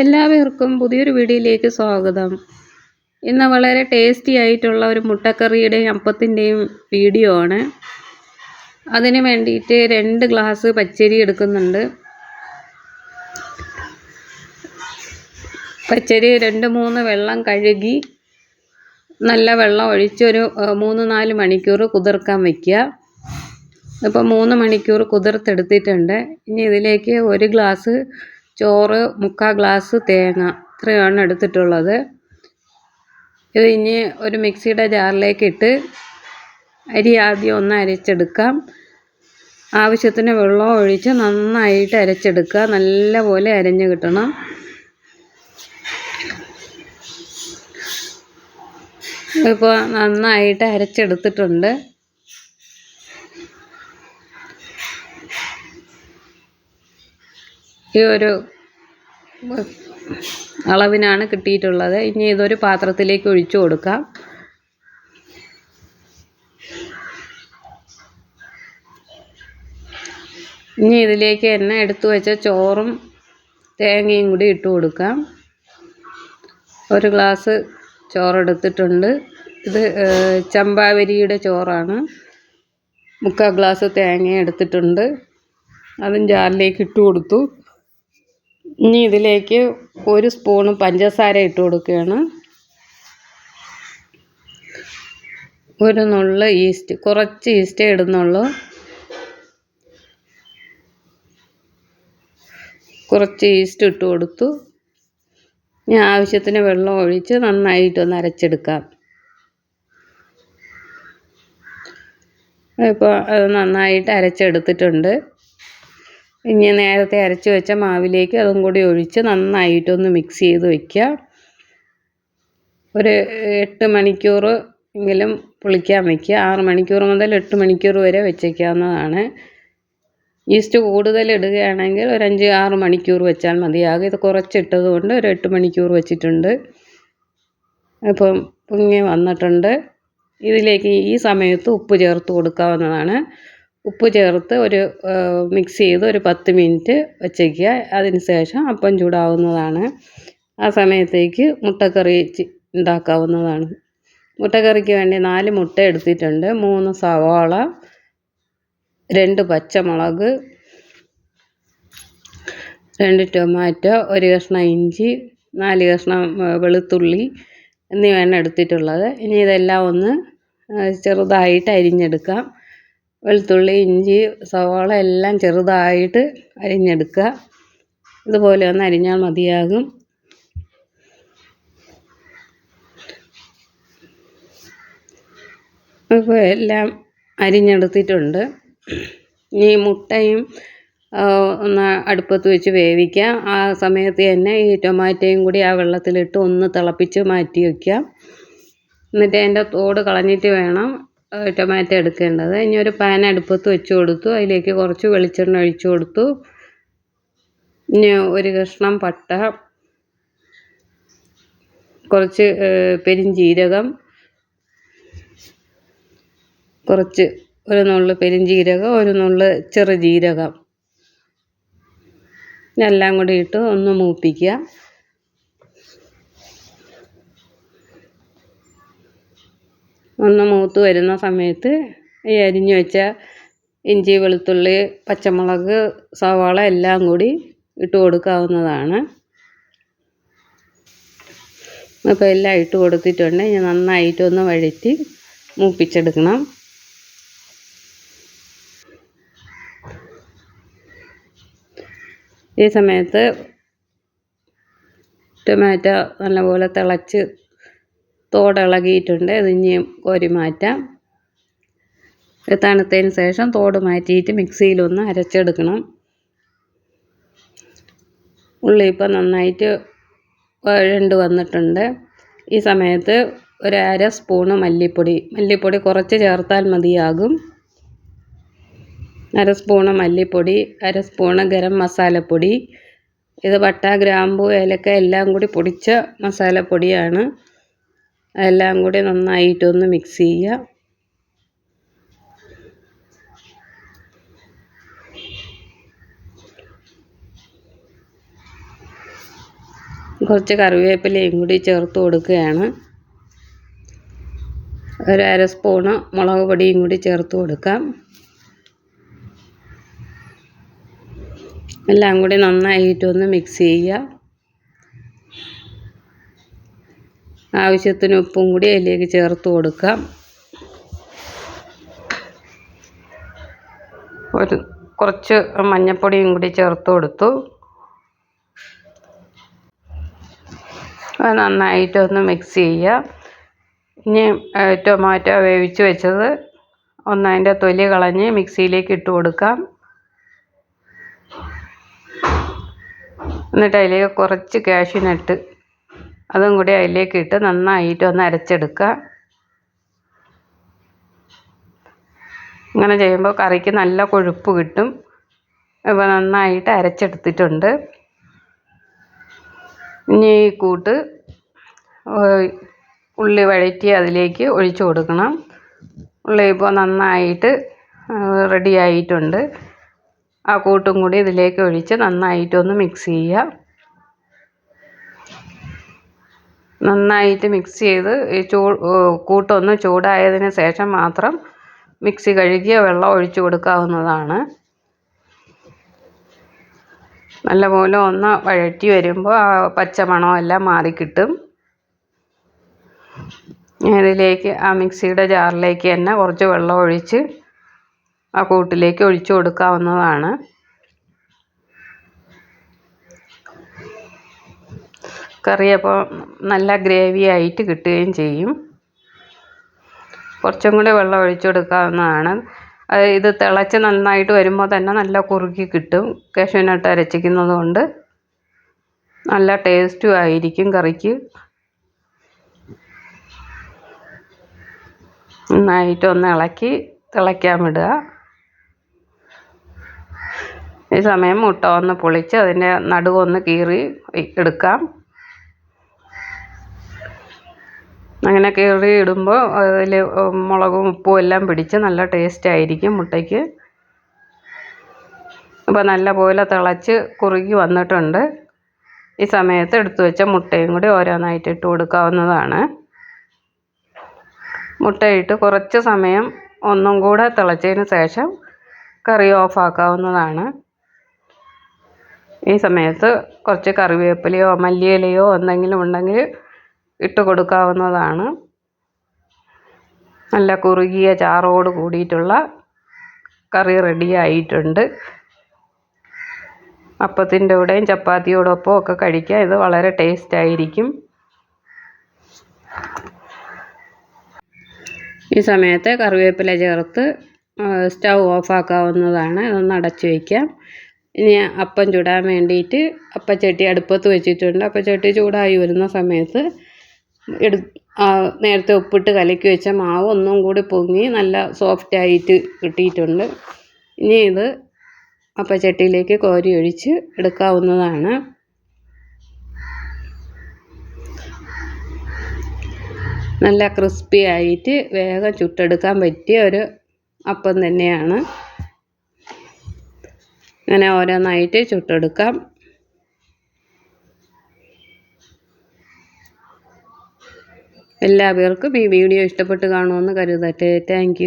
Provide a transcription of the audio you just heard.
എല്ലാവർക്കും പുതിയൊരു വീഡിയോയിലേക്ക് സ്വാഗതം. ഇന്ന് വളരെ ടേസ്റ്റി ആയിട്ടുള്ള ഒരു മുട്ടക്കറിയുടെയും അപ്പത്തിന്റെയും വീഡിയോ ആണ്. അതിന് വേണ്ടിയിട്ട് രണ്ട് ഗ്ലാസ് പച്ചരി എടുക്കുന്നുണ്ട്. പച്ചരി രണ്ട് മൂന്ന് വെള്ളം കഴുകി നല്ല വെള്ളം ഒഴിച്ചൊരു മൂന്ന് നാല് മണിക്കൂർ കുതിർക്കാൻ വയ്ക്കുക ഇപ്പോൾ മൂന്ന് മണിക്കൂർ കുതിർത്തെടുത്തിട്ടുണ്ട്. ഇനി ഇതിലേക്ക് ഒരു ഗ്ലാസ് ചോറ് മുക്കാൽ ഗ്ലാസ് തേങ്ങ ഇത്രയാണ് എടുത്തിട്ടുള്ളത്. ഇത് ഇനി ഒരു മിക്സിയുടെ ജാറിലേക്കിട്ട് അരി ആദ്യം ഒന്ന് അരച്ചെടുക്കാം. ആവശ്യത്തിന് വെള്ളം ഒഴിച്ച് നന്നായിട്ട് അരച്ചെടുക്കുക. നല്ലപോലെ അരഞ്ഞു കിട്ടണം. ഇപ്പോൾ നന്നായിട്ട് അരച്ചെടുത്തിട്ടുണ്ട്. ഈ ഒരു അളവിനാണ് കിട്ടിയിട്ടുള്ളത്. ഇനി ഇതൊരു പാത്രത്തിലേക്ക് ഒഴിച്ചു കൊടുക്കാം. ഇനി ഇതിലേക്ക് എണ്ണ എടുത്തു വെച്ച ചോറും തേങ്ങയും കൂടി ഇട്ടു കൊടുക്കാം. ഒരു ഗ്ലാസ് ചോറെടുത്തിട്ടുണ്ട്. ഇത് ചമ്പാവരിയുടെ ചോറാണ്. മുക്കാൽ ഗ്ലാസ് തേങ്ങ എടുത്തിട്ടുണ്ട്. അതും ജാറിലേക്ക് ഇട്ട് കൊടുത്തു. ഇനി ഇതിലേക്ക് ഒരു സ്പൂണ് പഞ്ചസാര ഇട്ട് കൊടുക്കുകയാണ്. ഒരു നുള്ള ഈസ്റ്റ് കുറച്ച് ഈസ്റ്റേ ഇടുന്നുള്ളൂ. കുറച്ച് ഈസ്റ്റ് ഇട്ട് കൊടുത്തു. ഇനി ആവശ്യത്തിന് വെള്ളം ഒഴിച്ച് നന്നായിട്ടൊന്ന് അരച്ചെടുക്കാം. ഇപ്പോൾ അത് നന്നായിട്ട് അരച്ചെടുത്തിട്ടുണ്ട്. ഇനി നേരത്തെ അരച്ച് വെച്ച മാവിലേക്ക് അതും കൂടി ഒഴിച്ച് നന്നായിട്ടൊന്ന് മിക്സ് ചെയ്ത് വയ്ക്കുക ഒരു എട്ട് മണിക്കൂർ എങ്കിലും പുളിക്കാൻ വയ്ക്കുക ആറ് മണിക്കൂർ മുതൽ എട്ട് മണിക്കൂർ വരെ വെച്ചേക്കാവുന്നതാണ്. ഈസ്റ്റ് കൂടുതൽ ഇടുകയാണെങ്കിൽ ഒരു അഞ്ച് ആറ് മണിക്കൂർ വെച്ചാൽ മതിയാകും ഇത് കുറച്ചിട്ടത് കൊണ്ട് ഒരു എട്ട് മണിക്കൂർ വെച്ചിട്ടുണ്ട്. ഇപ്പം പൊങ്ങി വന്നിട്ടുണ്ട്. ഇതിലേക്ക് ഈ സമയത്ത് ഉപ്പ് ചേർത്ത് കൊടുക്കാവുന്നതാണ്. ഉപ്പ് ചേർത്ത് ഒരു മിക്സ് ചെയ്ത് ഒരു പത്ത് മിനിറ്റ് വച്ചേക്കുക. അതിന് ശേഷം അപ്പം ചൂടാവുന്നതാണ്. ആ സമയത്തേക്ക് മുട്ടക്കറി ഉണ്ടാക്കാവുന്നതാണ്. മുട്ടക്കറിക്ക് വേണ്ടി നാല് മുട്ട എടുത്തിട്ടുണ്ട്. മൂന്ന് സവാള രണ്ട് പച്ചമുളക് രണ്ട് ടൊമാറ്റോ ഒരു കഷ്ണം ഇഞ്ചി നാല് കഷ്ണം വെളുത്തുള്ളി എന്നിവയാണ് എടുത്തിട്ടുള്ളത്. ഇനി ഇതെല്ലാം ഒന്ന് ചെറുതായിട്ട് അരിഞ്ഞെടുക്കാം. വെളുത്തുള്ളി ഇഞ്ചി സവാള എല്ലാം ചെറുതായിട്ട് അരിഞ്ഞെടുക്കുക. ഇതുപോലെ ഒന്ന് അരിഞ്ഞാൽ മതിയാകും. അപ്പോൾ എല്ലാം അരിഞ്ഞെടുത്തിട്ടുണ്ട്. ഇനി മുട്ടയും ഒന്ന് അടുപ്പത്ത് വെച്ച് വേവിക്കാം ആ സമയത്ത് തന്നെ ഈ ടൊമാറ്റോയും കൂടി ആ വെള്ളത്തിലിട്ട് ഒന്ന് തിളപ്പിച്ച് മാറ്റി വയ്ക്കാം എന്നിട്ട് അതിന്റെ തോട് കളഞ്ഞിട്ട് വേണം ടൊമാറ്റോ എടുക്കേണ്ടത്. ഇനി ഒരു പാൻ അടുപ്പത്ത് വെച്ച് കൊടുത്തു. അതിലേക്ക് കുറച്ച് വെളിച്ചെണ്ണ ഒഴിച്ചു കൊടുത്തു. ഇനി ഒരു കഷ്ണം പട്ട കുറച്ച് പെരുംജീരകം കുറച്ച് ഒരു നുള്ള് പെരിഞ്ജീരകം ഒരു നുള്ള് ചെറുജീരകം. എല്ലാം കൂടി ഇട്ട് ഒന്ന് മൂപ്പിക്കുക. ഒന്ന് മൂത്ത് വരുന്ന സമയത്ത് ഈ അരിഞ്ഞു വെച്ച ഇഞ്ചി വെളുത്തുള്ളി പച്ചമുളക് സവാള എല്ലാം കൂടി ഇട്ട് കൊടുക്കാവുന്നതാണ്. അപ്പോൾ എല്ലാം ഇട്ട് കൊടുത്തിട്ടുണ്ട്. ഇനി നന്നായിട്ടൊന്ന് വഴറ്റി മൂപ്പിച്ചെടുക്കണം. ഈ സമയത്ത് ടൊമാറ്റോ നല്ലപോലെ തിളച്ച് തോടിളകിയിട്ടുണ്ട്. ഇത് ഇനിയും കോരി മാറ്റാം. തണുത്തതിന് ശേഷം തോട് മാറ്റിയിട്ട് മിക്സിയിലൊന്ന് അരച്ചെടുക്കണം. ഉള്ളി ഇപ്പം നന്നായിട്ട് വഴണ്ട് വന്നിട്ടുണ്ട്. ഈ സമയത്ത് ഒരു അര സ്പൂണ് മല്ലിപ്പൊടി. മല്ലിപ്പൊടി കുറച്ച് ചേർത്താൽ മതിയാകും. അര സ്പൂണ് മല്ലിപ്പൊടി അര സ്പൂണ് ഗരം മസാലപ്പൊടി. ഇത് പട്ട ഗ്രാമ്പു ഏലക്ക എല്ലാം കൂടി പൊടിച്ച മസാലപ്പൊടിയാണ്. അതെല്ലാം കൂടി നന്നായിട്ടൊന്ന് മിക്സ് ചെയ്യുക. കുറച്ച് കറിവേപ്പിലയും കൂടി ചേർത്ത് കൊടുക്കുകയാണ്. ഒരു അര സ്പൂണ് മുളക് പൊടിയും കൂടി ചേർത്ത് കൊടുക്കാം. എല്ലാം കൂടി നന്നായിട്ടൊന്ന് മിക്സ് ചെയ്യുക. ആവശ്യത്തിന് ഉപ്പും കൂടി അതിലേക്ക് ചേർത്ത് കൊടുക്കാം. ഒരു കുറച്ച് മഞ്ഞൾപ്പൊടിയും കൂടി ചേർത്ത് കൊടുത്തു. അത് നന്നായിട്ടൊന്ന് മിക്സ് ചെയ്യുക. ഇനി ടൊമാറ്റോ വേവിച്ച് വെച്ചത് ഒന്ന് അതിന്റെ തൊലി കളഞ്ഞ് മിക്സിയിലേക്ക് ഇട്ട് കൊടുക്കാം. എന്നിട്ട് അതിലേക്ക് കുറച്ച് കാഷ്യൂ അതും കൂടി അതിലേക്ക് ഇട്ട് നന്നായിട്ട് ഒന്ന് അരച്ചെടുക്കുക. ഇങ്ങനെ ചെയ്യുമ്പോൾ കറിക്ക് നല്ല കൊഴുപ്പ് കിട്ടും. അപ്പോൾ നന്നായിട്ട് അരച്ചെടുത്തിട്ടുണ്ട്. ഇനി ഈ കൂട്ട് ഉള്ളി വഴറ്റി അതിലേക്ക് ഒഴിച്ചു കൊടുക്കണം. ഉള്ളി ഇപ്പോൾ നന്നായിട്ട് റെഡി ആയിട്ടുണ്ട് ആ കൂട്ടും കൂടി ഇതിലേക്ക് ഒഴിച്ച് നന്നായിട്ടൊന്ന് മിക്സ് ചെയ്യുക. നന്നായിട്ട് മിക്സ് ചെയ്ത് ചൂ കൂട്ടൊന്ന് ചൂടായതിന് ശേഷം മാത്രം മിക്സി കഴുകിയ വെള്ളം ഒഴിച്ച് കൊടുക്കാവുന്നതാണ്. നല്ലപോലെ ഒന്ന് വഴറ്റി വരുമ്പോൾ ആ പച്ചമണമെല്ലാം മാറിക്കിട്ടും ഇതിലേക്ക് ആ മിക്സിയുടെ ജാറിലേക്ക് തന്നെ കുറച്ച് വെള്ളം ഒഴിച്ച് ആ കൂട്ടിലേക്ക് ഒഴിച്ചു കൊടുക്കാവുന്നതാണ്. കറി അപ്പോൾ നല്ല ഗ്രേവി ആയിട്ട് കിട്ടുകയും ചെയ്യും. കുറച്ചും കൂടി വെള്ളം ഒഴിച്ചു കൊടുക്കാവുന്നതാണ്. ഇത് തിളച്ച് നന്നായിട്ട് വരുമ്പോൾ തന്നെ നല്ല കുറുകി കിട്ടും. കാഷ്യൂനട്ട് അരച്ചിരിക്കുന്നത് കൊണ്ട് നല്ല ടേസ്റ്റും ആയിരിക്കും കറിക്ക്. നന്നായിട്ടൊന്ന് ഇളക്കി തിളയ്ക്കാൻ വിടുക. ഈ സമയം മുട്ട ഒന്ന് പൊളിച്ച് അതിന്റെ നടുവൊന്ന് കീറി എടുക്കാം. അങ്ങനെ കീറി ഇടുമ്പോൾ അതിൽ മുളകും ഉപ്പും എല്ലാം പിടിച്ച് നല്ല ടേസ്റ്റ് ആയിരിക്കും മുട്ടയ്ക്ക്. അപ്പോൾ നല്ല പോലെ തിളച്ച് കുറുകി വന്നിട്ടുണ്ട്. ഈ സമയത്ത് എടുത്തു വെച്ച മുട്ടയും കൂടി ഓരോന്നായിട്ട് ഇട്ട് കൊടുക്കാവുന്നതാണ്. മുട്ടയിട്ട് കുറച്ച് സമയം ഒന്നും കൂടെ തിളച്ചതിന് ശേഷം കറി ഓഫാക്കാവുന്നതാണ് ഈ സമയത്ത് കുറച്ച് കറിവേപ്പിലയോ മല്ലിയിലയോ എന്തെങ്കിലും ഉണ്ടെങ്കിൽ ഇട്ട് കൊടുക്കാവുന്നതാണ്. നല്ല കുറുകിയ ചാറോട് കൂടിയിട്ടുള്ള കറി റെഡിയായിട്ടുണ്ട് അപ്പത്തിന്റെ കൂടെയും ചപ്പാത്തിയോടൊപ്പം ഒക്കെ കഴിക്കാം. ഇത് വളരെ ടേസ്റ്റ് ആയിരിക്കും. ഈ സമയത്ത് കറിവേപ്പില ചേർത്ത് സ്റ്റൗ ഓഫാക്കാവുന്നതാണ് ഇതൊന്ന് അടച്ചു വയ്ക്കാം ഇനി അപ്പം ചുടാൻ വേണ്ടിയിട്ട് അപ്പച്ചട്ടി അടുപ്പത്ത് വെച്ചിട്ടുണ്ട്. അപ്പച്ചട്ടി ചൂടായി വരുന്ന സമയത്ത് എടു നേരത്തെ ഉപ്പിട്ട് കലക്കി വെച്ച മാവ് ഒന്നും കൂടി പൊങ്ങി നല്ല സോഫ്റ്റ് ആയിട്ട് കിട്ടിയിട്ടുണ്ട്. ഇനി ഇത് അപ്പച്ചട്ടിയിലേക്ക് കോരി ഒഴിച്ച് എടുക്കാവുന്നതാണ്. നല്ല ക്രിസ്പി ആയിട്ട് വേഗം ചുട്ടെടുക്കാൻ പറ്റിയ ഒരു അപ്പം തന്നെയാണ്. അങ്ങനെ ഓരോന്നായിട്ട് ചുട്ടെടുക്കാം. എല്ലാവർക്കും ഈ വീഡിയോ ഇഷ്ടപ്പെട്ട് കാണുമെന്ന് കരുതട്ടെ താങ്ക്